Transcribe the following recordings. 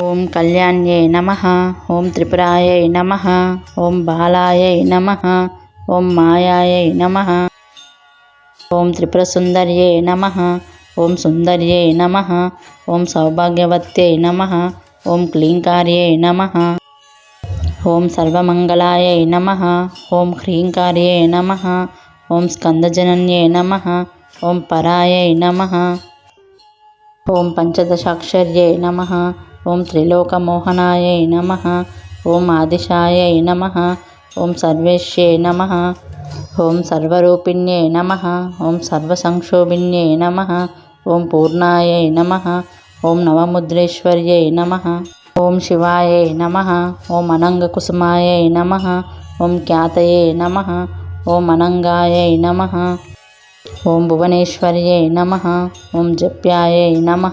ఓం కళ్యాణ్యై నమ ఓం త్రిపురాయై నమ ఓం బాలాయై నమ ఓం మాయాయై నమ ఓం త్రిపురసుందర్యై నమ ఓం సుందర్యై నమ ఓం సౌభాగ్యవత్యై నమ ఓం క్లీంకార్యై నమ ఓం సర్వమంగళాయై నమ ఓం హ్రీంకార్యై నమ ఓం స్కందజనన్యై నమ ఓం పరాయై నమ ఓం పంచదశాక్షర్యై నమ ఓం త్రిలోకమోహనాయ నమ ఓం ఆదిశాయ నమ ఓం సర్వేశ్యై నమ ఓం సర్వరూపిణ్యే నమ ఓం సర్వసంక్షోభిణ్యే నమ ఓం పూర్ణాయ నమ ఓం నవముద్రేశ్వర్యై నమ ఓం శివాయ నమ ఓం అనంగకుసుమాయ నమ ఓం ఖ్యాతయే నమ ఓం అనంగాయ నమ ఓం భువనేశ్వర్యై నమ ఓం జప్యాయై నమ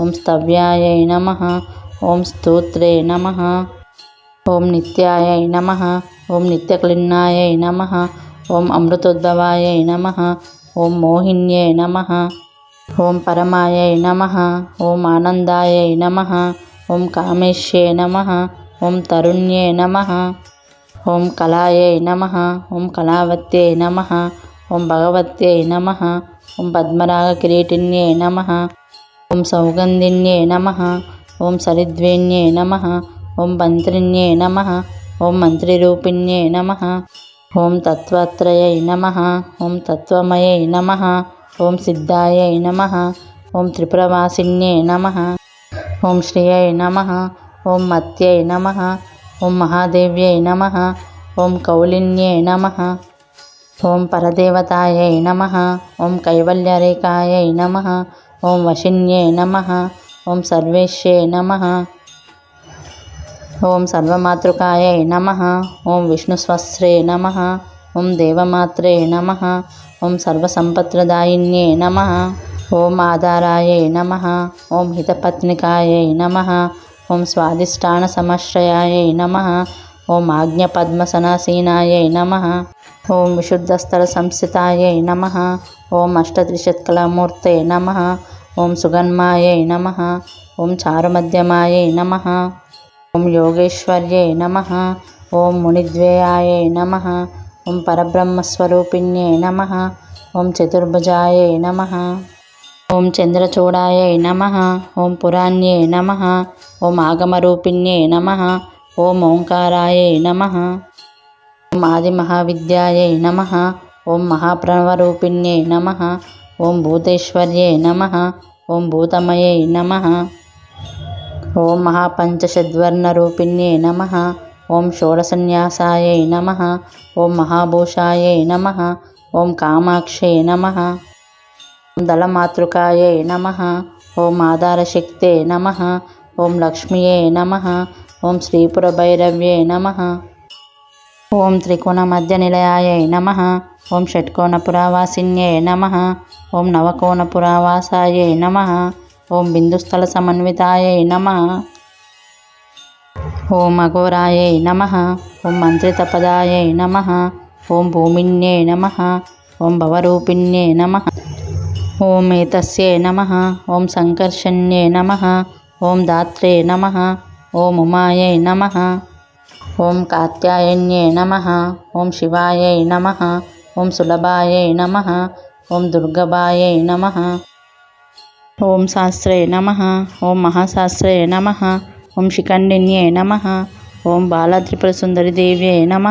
ఓం స్తవ్యాయై నమ ఓం స్తోత్రే నమ ఓం నిత్యాయై నమ ఓం నిత్యక్లిన్నాయై నమ ఓం అమృతోద్భవాయై నమ ఓం మోహిన్యై నమ ఓం పరమాయై నమ ఓం ఆనందాయై నమ ఓం కామేశ్యై నమ ఓం తరుణ్యే నమ ఓం కళాయై నమ ఓం కళావత్యై నమ ఓం భగవత్యై నమ ఓం పద్మరాగ కిరీటిన్యే నమ ఓం సౌగంధిన్యే నమ ఓం సరిద్వేణ్యే నమ ఓం మంత్రిణ్యే నమ ఓం మంత్రిరూపిణ్యే నమ ఓం తత్వత్రయై నమ ఓం తత్వమయై నమ ఓం సిద్ధాయై నమ ఓం త్రిపురవాసిన్యే నమ ఓం శ్రియై నమ ఓం మత్యై నమ ఓం మహాదేవ్యై నమ ఓం కౌలిన్యే నమ ఓం పరదేవతాయై నమ ఓం కైవల్యరేకాయై నమ ఓం వశిన్యే నమ ఓం సర్వేశ్యే నమ ఓం సర్వమాతృకాయై నమ ఓం విష్ణుస్వస్రే నమ ఓం దేవమాత్రే నమ ఓం సర్వసంపత్రదాయిన్యే నమ ఓం ఆధారాయై నమ ఓం హితపత్నికాయై నమ ఓం స్వాదిష్టానసమశ్రయాయై నమ ఓం ఆజ్ఞపద్మసనాసీనాయై నమ ఓం విశుద్ధస్థల సంస్థితాయ నమ ఓం అష్టత్రిశత్కలమూర్తే నమ ఓం సుగన్మాయ నమ ఓం చారుమధ్యమాయ నమ ఓం యోగేశ్వర్యై నమ ఓం మునిద్వేయాయై నమ ఓం పరబ్రహ్మస్వరూపిణ్యై నమ ఓం చతుర్భుజాయ నమ ఓం చంద్రచూడాయ నమ ఓం పురాణ్యే నమ ఓం ఆగమరూపిణ్యే నమ ఓం ఓంకారాయై నమ ఓం ఆది ఆదిమహావిద్యాయై నమ ఓం మహాప్రణవరూపిణ్యే నమ ఓం భూతేశ్వర్యే నమ ఓం భూతమయే నమ ఓం మహాపంచషద్వర్ణరూపిణ్యే నమ ఓం షోడశన్యాసాయై నమ ఓం మహాభూషాయై నమ ఓం కామాక్షే నమ ఓం నమ ఓం ఆధారశక్తే నమ ఓం లక్ష్మియే నమ ఓం శ్రీపురభైరవ్యై నమ ఓం త్రికోణ మధ్య త్రికోణమధ్యనిలయాయై నమ ఓం షట్కోణ షట్కోణపురావాసిన్యై నమ ఓం నవకోణ నవకోణపురావాసాయై నమ ఓం బిందుస్థల సమన్వితాయై నమ ఓం అఘోరాయై నమ ఓం మంత్రితపదాయై నమ ఓం భూమిన్యై నమ ఓం భవరూపిణ్యే నమ ఓం ఏతస్యే నమ ఓం సంకర్షణ్యే నమ ఓం దాత్రే నమ ఓం ఉమాయై నమ. ఓం కాత్యాయన్యే నమ. ఓం శివాయై నమ. ఓం సులభాయై నమ. ఓం దుర్గభాయై నమ. ఓం శాస్త్రే నమ. ఓం మహాశాస్త్రే నమ. ఓం శిఖండిన్యే నమ. ఓం బాలత్రిపురసుందరిదేవ్యై నమ.